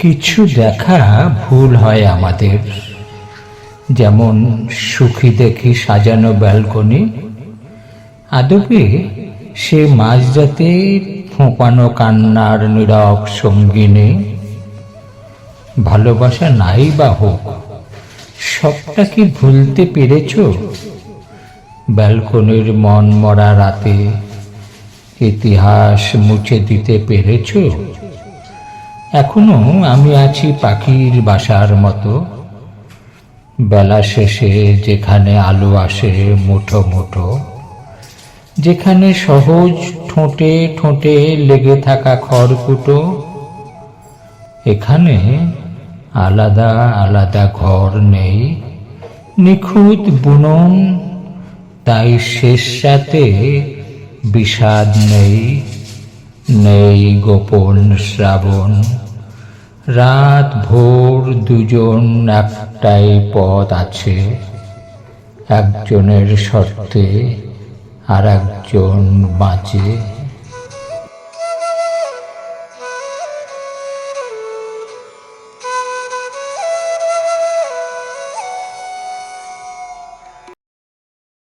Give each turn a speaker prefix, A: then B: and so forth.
A: কিছু দেখা ভুল হয় আমাদের। যেমন সুখী দেখি সাজানো ব্যালকনি, আদপে সে মাঝরাতে ফোঁপানো কান্নার নীরব সঙ্গিনী। ভালোবাসা নাই বা হোক, সবটা কি ভুলতে পেরেছ? ব্যালকনির মন মরা রাতে ইতিহাস মুছে দিতে পেরেছ? এখনও আমি আছি পাখির বাসার মতো। বেলা শেষে যেখানে আলো আসে মুঠো মুঠো, যেখানে সহজ ঠোঁটে ঠোঁটে লেগে থাকা খড়কুটো, এখানে আলাদা আলাদা ঘর নেই, নিখুঁত বুনন, তাই শেষ রাতে বিষাদ নেই। নেই গোপন শ্রাবণ। রাত ভোর দুজন একটাই পথ আছে একজনের শর্তে আর একজন বাঁচে।